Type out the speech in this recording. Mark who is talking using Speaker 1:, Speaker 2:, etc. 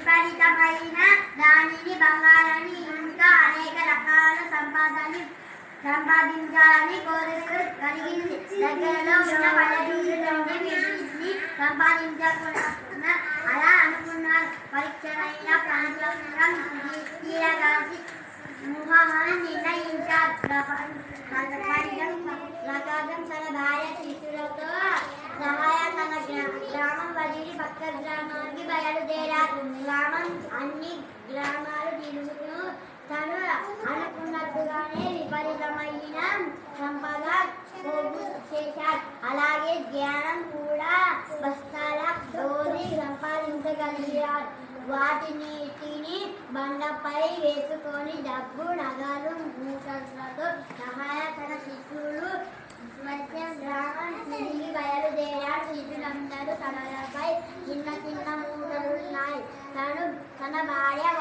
Speaker 1: విపరీతమైన దానిని బంగారాన్ని ఇంకా అనేక రకాల సంపాదనని సంపాదించాలని కోరిక కలిగింది. దగ్గరలో ఉన్న పల్లెటూరులోనే వీటిని సంపాదించకుండా అలా అనుకున్నారు. పరీక్షలైన ప్రాంతం తీరగాసి ముహమ్మద్ నిర్ణయించారు. ప్రకాశం తన భార్య శిష్యులతో సహాయ తన గ్రామం వదిలి పక్క గ్రామం బయలుదేరా గ్రామం అన్ని గ్రామాలు తిరుగుతూ తను అనుకున్నట్టుగానే విపరీతమైన సంపద పోగు చేశాడు. అలాగే జ్ఞానం కూడా బస్తాల డోరి సంపాదించగలిగాడు. వాటిని బండపై వేసుకొని డబ్బు నగలు మూటలతో Anna Maria